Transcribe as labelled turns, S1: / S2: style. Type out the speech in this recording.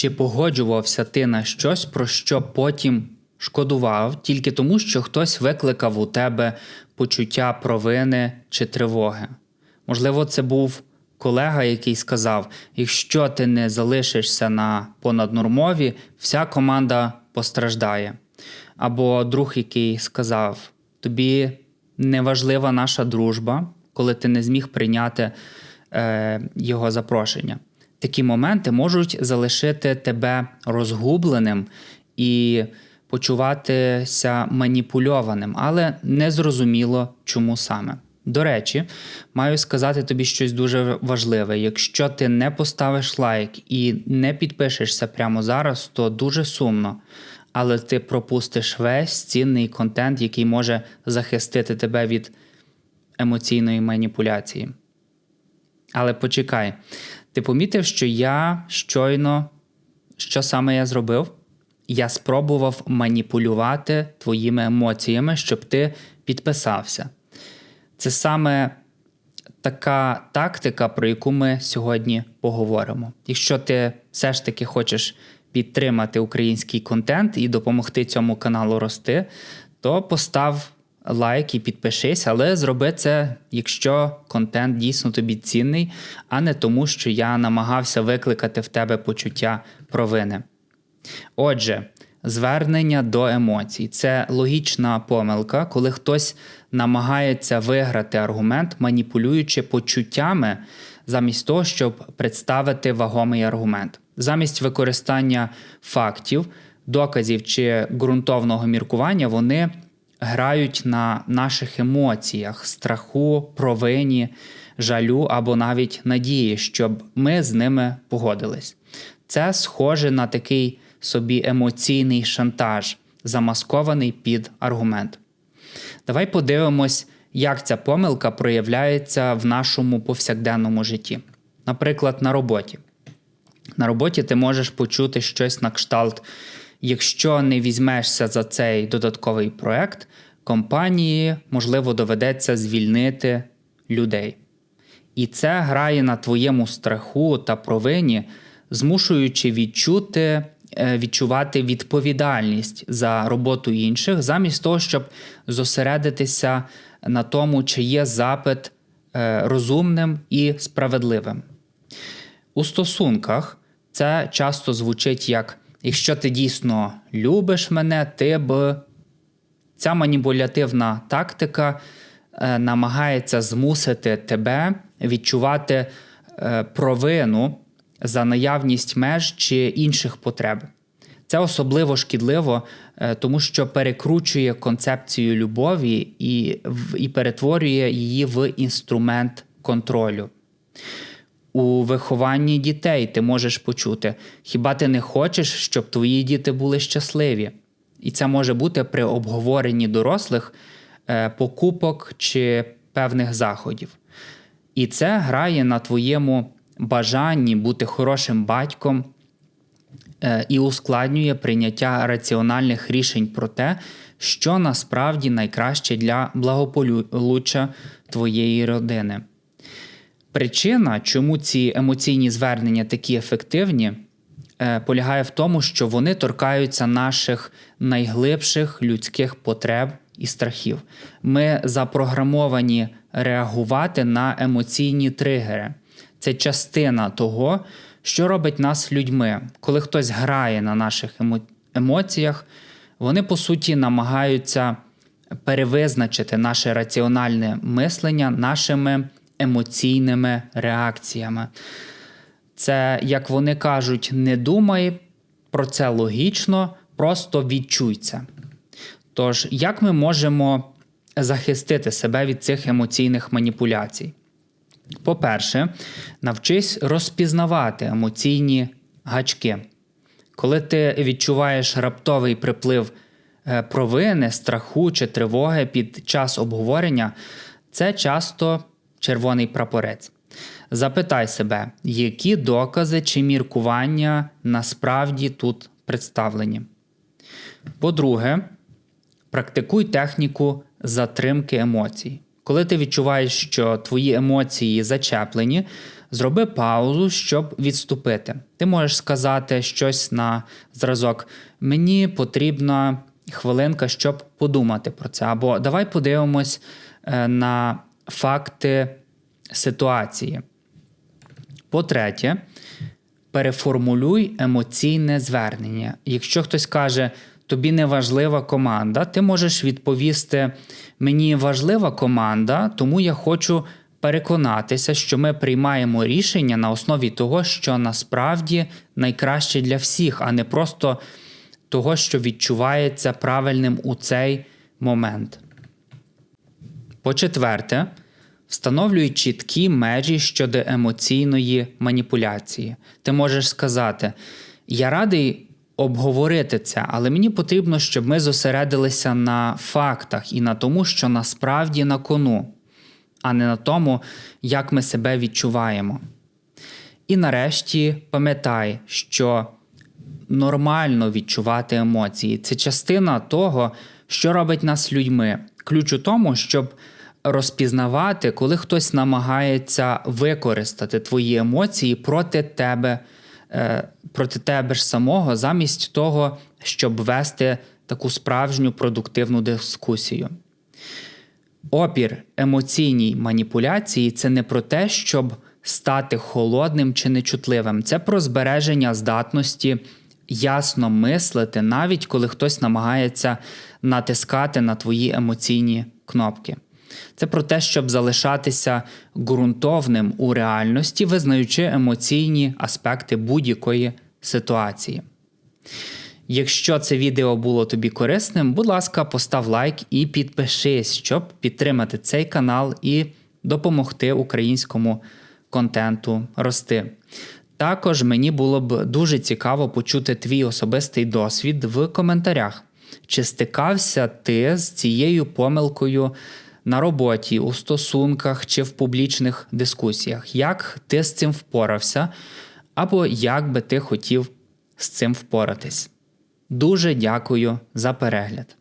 S1: Чи погоджувався ти на щось, про що потім шкодував, тільки тому, що хтось викликав у тебе почуття провини чи тривоги? Можливо, це був колега, який сказав: якщо ти не залишишся на понаднормові, вся команда постраждає. Або друг, який сказав: тобі не важлива наша дружба, коли ти не зміг прийняти е, його запрошення. Такі моменти можуть залишити тебе розгубленим і почуватися маніпульованим, але незрозуміло, чому саме. До речі, маю сказати тобі щось дуже важливе. Якщо ти не поставиш лайк і не підпишешся прямо зараз, то дуже сумно. Але ти пропустиш весь цінний контент, який може захистити тебе від емоційної маніпуляції. Але почекай, ти помітив, що я щойно, що саме я зробив? Я спробував маніпулювати твоїми емоціями, щоб ти підписався. Це саме така тактика, про яку ми сьогодні поговоримо. Якщо ти все ж таки хочеш підтримати український контент і допомогти цьому каналу рости, то постав лайк і підпишись, але зроби це, якщо контент дійсно тобі цінний, а не тому, що я намагався викликати в тебе почуття провини. Отже, звернення до емоцій це логічна помилка, коли хтось намагається виграти аргумент, маніпулюючи почуттями, замість того, щоб представити вагомий аргумент. Замість використання фактів, доказів чи ґрунтовного міркування, вони грають на наших емоціях, страху, провині, жалю або навіть надії, щоб ми з ними погодились. Це схоже на такий собі емоційний шантаж, замаскований під аргумент. Давай подивимось, як ця помилка проявляється в нашому повсякденному житті. Наприклад, на роботі. На роботі ти можеш почути щось на кшталт. Якщо не візьмешся за цей додатковий проект, компанії, можливо, доведеться звільнити людей. І це грає на твоєму страху та провині, змушуючи відчути, е, відчувати відповідальність за роботу інших, замість того, щоб зосередитися на тому, чи є запит е, розумним і справедливим. У стосунках це часто звучить як якщо ти дійсно любиш мене, ти б ця маніпулятивна тактика е, намагається змусити тебе відчувати е, провину за наявність меж чи інших потреб. Це особливо шкідливо, е, тому що перекручує концепцію любові і, і перетворює її в інструмент контролю. У вихованні дітей ти можеш почути, хіба ти не хочеш, щоб твої діти були щасливі? І це може бути при обговоренні дорослих е, покупок чи певних заходів. І це грає на твоєму бажанні бути хорошим батьком е, і ускладнює прийняття раціональних рішень про те, що насправді найкраще для благополуччя твоєї родини. Причина, чому ці емоційні звернення такі ефективні, е, полягає в тому, що вони торкаються наших найглибших людських потреб і страхів. Ми запрограмовані реагувати на емоційні тригери. Це частина того, що робить нас людьми. Коли хтось грає на наших емоціях, вони по суті намагаються перевизначити наше раціональне мислення нашими емоційними реакціями. Це, як вони кажуть, не думай про це логічно, просто відчуй це. Тож, як ми можемо захистити себе від цих емоційних маніпуляцій? По-перше, навчись розпізнавати емоційні гачки. Коли ти відчуваєш раптовий приплив е, провини, страху чи тривоги під час обговорення, це часто червоний прапорець. Запитай себе, які докази чи міркування насправді тут представлені. По-друге, практикуй техніку затримки емоцій. Коли ти відчуваєш, що твої емоції зачеплені, зроби паузу, щоб відступити. Ти можеш сказати щось на зразок. Мені потрібна хвилинка, щоб подумати про це. Або давай подивимось е, на факти ситуації. По-третє, переформулюй емоційне звернення. Якщо хтось каже, тобі не важлива команда, ти можеш відповісти: Мені важлива команда, тому я хочу переконатися, що ми приймаємо рішення на основі того, що насправді найкраще для всіх, а не просто того, що відчувається правильним у цей момент. По-четверте, встановлюй чіткі межі щодо емоційної маніпуляції. Ти можеш сказати: Я радий обговорити це, але мені потрібно, щоб ми зосередилися на фактах і на тому, що насправді на кону, а не на тому, як ми себе відчуваємо. І нарешті пам'ятай, що нормально відчувати емоції. Це частина того, що робить нас людьми. Ключ у тому, щоб розпізнавати, коли хтось намагається використати твої емоції проти тебе, е, проти тебе ж самого, замість того, щоб вести таку справжню продуктивну дискусію. Опір емоційній маніпуляції це не про те, щоб стати холодним чи нечутливим. Це про збереження здатності ясно мислити, навіть коли хтось намагається натискати на твої емоційні кнопки. Це про те, щоб залишатися ґрунтовним у реальності, визнаючи емоційні аспекти будь-якої ситуації. Якщо це відео було тобі корисним, будь ласка, постав лайк і підпишись, щоб підтримати цей канал і допомогти українському контенту рости. Також мені було б дуже цікаво почути твій особистий досвід в коментарях. Чи стикався ти з цією помилкою на роботі, у стосунках чи в публічних дискусіях? Як ти з цим впорався? Або як би ти хотів з цим впоратись? Дуже дякую за перегляд.